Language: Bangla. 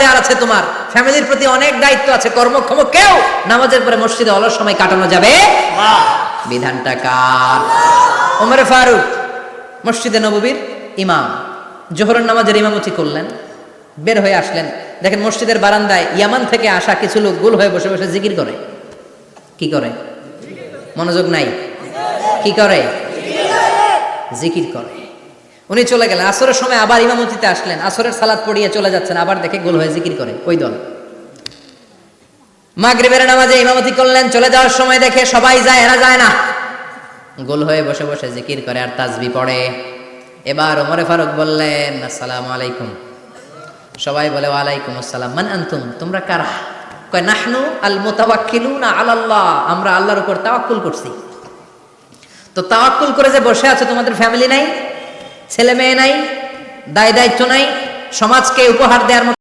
দেওয়ার আছে তোমার। ফ্যামিলির প্রতি অনেক দায়িত্ব আছে, কর্মক্ষম কেউ নামাজের পরে মসজিদে অলস সময় কাটানো যাবে বিধানটা কার? ওমর ফারুক, মসজিদে নববীর ইমাম। জোহরের নামাজের ইমামতি করলেন, বের হয়ে আসলেন। দেখেন মসজিদের বারান্দায় ইয়ামান থেকে আসা কিছু লোক গোল হয়ে বসে বসে জিকির করে। কি করে? মনোযোগ নাই। কি করে? জিকির করে। উনি চলে গেলেন। আসরের সময় আবার ইমামতিতে আসলেন। আসরের সালাদ পড়িয়ে চলে যাচ্ছেন, আবার দেখে গোল হয়ে জিকির করে। ওই দল। মাগরিবের নামাজে ইমামতি করলেন, চলে যাওয়ার সময় দেখে সবাই যায়, এরা যায় না। গোল হয়ে বসে বসে জিকির করে আর তাজবি পড়ে। এবার ওমরে ফারুক বললেন, আসসালামু আলাইকুম। সবাই বলে, ওয়ালাইকুম আসসালাম। মান আনতুম? তোমরা কারা? কয়, নাহনু আল মুতাওয়াক্কিলুনা আলাল্লাহ। আমরা আল্লাহর উপর তাওয়াক্কুল করছি। তো তাওয়াক্কুল করে যে বসে আছো, তোমাদের ফ্যামিলি নাই? ছেলে মেয়ে নাই দায় দায়িত্ব নাই সমাজকে উপহার দেওয়ার